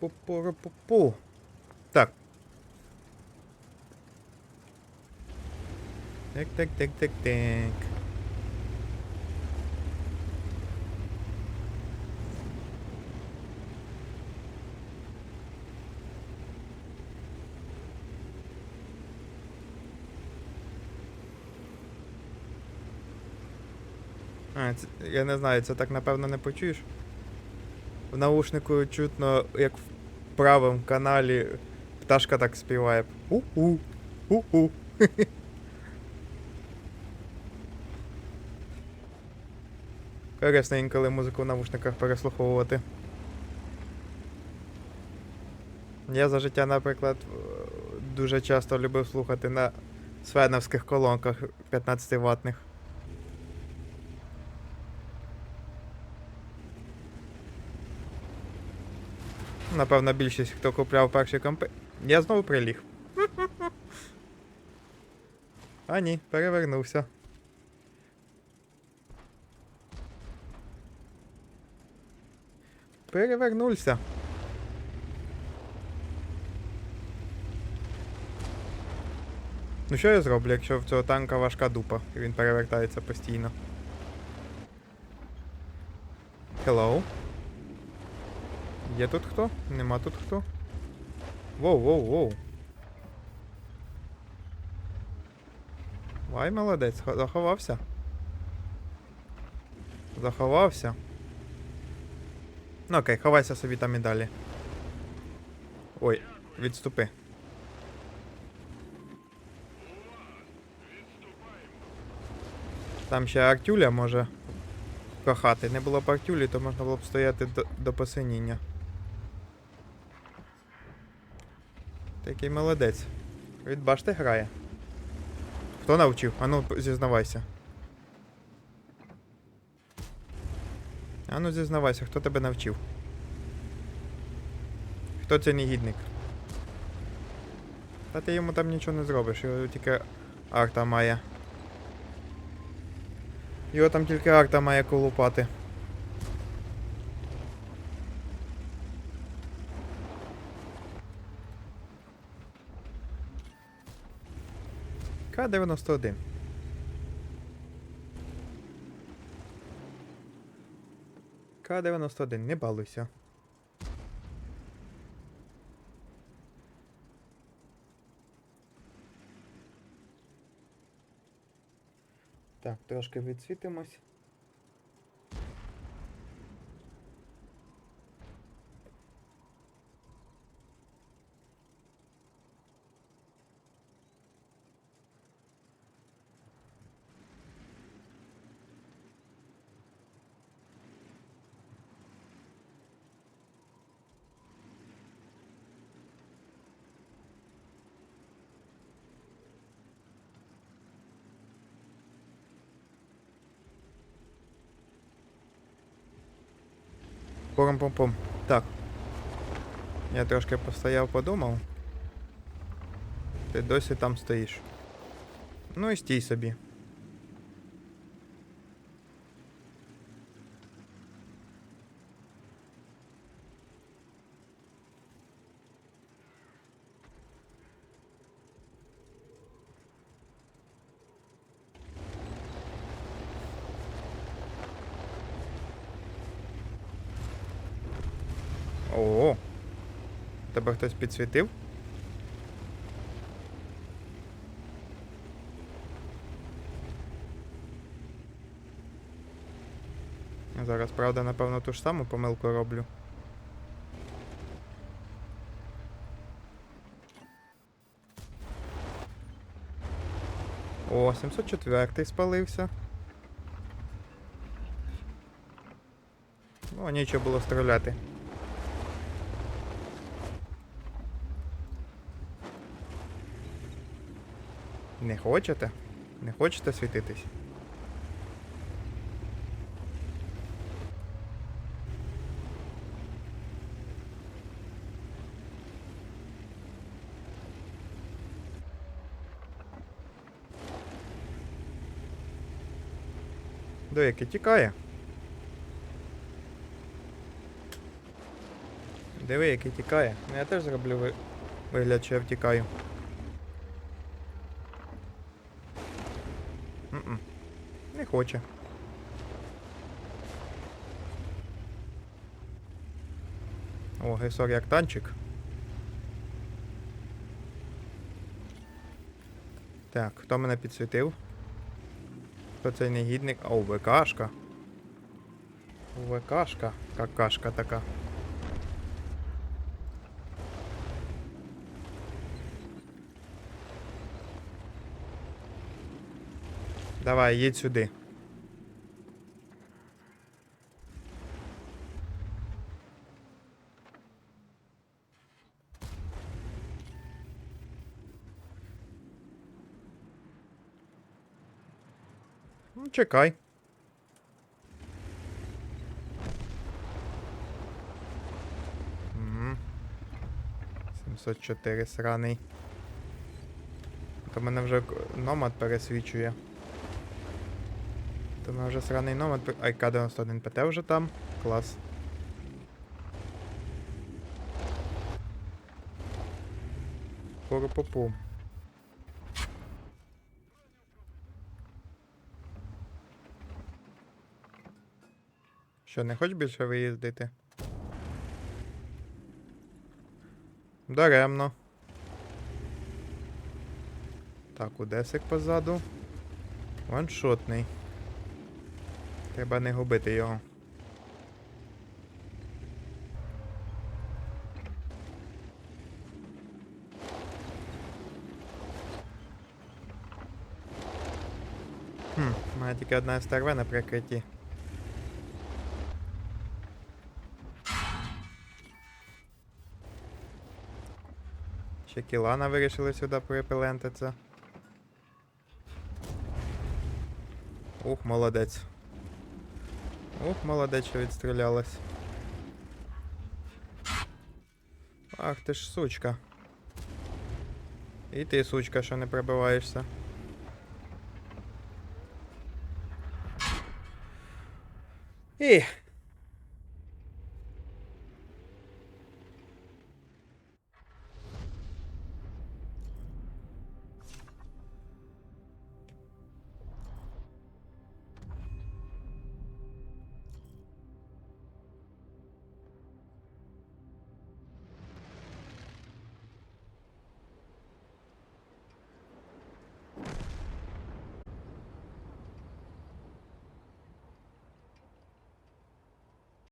Пу-пу-пу-пу-пу. Так. Так, так, так, так, так. А, це, я не знаю, це так напевно не почуєш. В наушнику чутно, як в правому каналі пташка так співає. У-у, у-у. Корисно інколи музику в наушниках переслуховувати. Я за життя, наприклад, дуже часто любив слухати на свеновських колонках 15 ватних. Напевно, більшість, хто купляв перші компи. Я знову приліг. А ні, перевернувся. Перевернувся. Ну що я зроблю, якщо в цього танка важка дупа, і він перевертається постійно. Hello? Є тут хто? Нема тут хто? Воу, воу, воу. Вай, молодець, заховався. Заховався. Ну окей, ховайся собі там і далі. Ой, відступи. Там ще Артюля може кохати. Не було б Артюлі, то можна було б стояти до, до посиніння. Такий молодець. Від башти грає. Хто навчив? Ану, зізнавайся. Ану, зізнавайся, хто тебе навчив? Хто цей негідник? Та ти йому там нічого не зробиш, його тільки арта має. Його там тільки арта має колупати. К-91. К-91, не балуйся. Так, трошки відсвітимось. Пором-пом-пом. Так. Я трошки постояв, подумав. Ти досі там стоїш. Ну і стій собі. О. Тебе хтось підсвітив? Зараз, правда, напевно, ту ж саму помилку роблю. О, 704 спалився. О, нічого було стріляти. Не хочете? Не хочете світитись? До яке тікає? Диви, який тікає. Ну я теж зроблю ви... вигляд, що я втікаю. М-м. Не хоче. О, гесор як танчик. Так, хто мене підсвітив? Хто цей негідник? О, ВКшка. ВКшка. Какашка така. Давай, їдь сюди. Ну, чекай. Мгм. 704 сраний. То мене вже номад пересвічує. То мене вже сраний номад. пер- Ай, К-91 ПТ вже там. Клас. Пуру-пу-пу. Що, не хочеш більше виїздити? Даремно. Так, Удесик позаду. Ваншотний. Треба не губити його. Хм, мене тільки одна СТРВ на прикритті. Ще Кілана вирішили сюди припелентитися. Ух, молодець. Ух, молодець, що відстрілялась. Ах ти ж сучка. І ти, сучка, що не пробиваєшся. І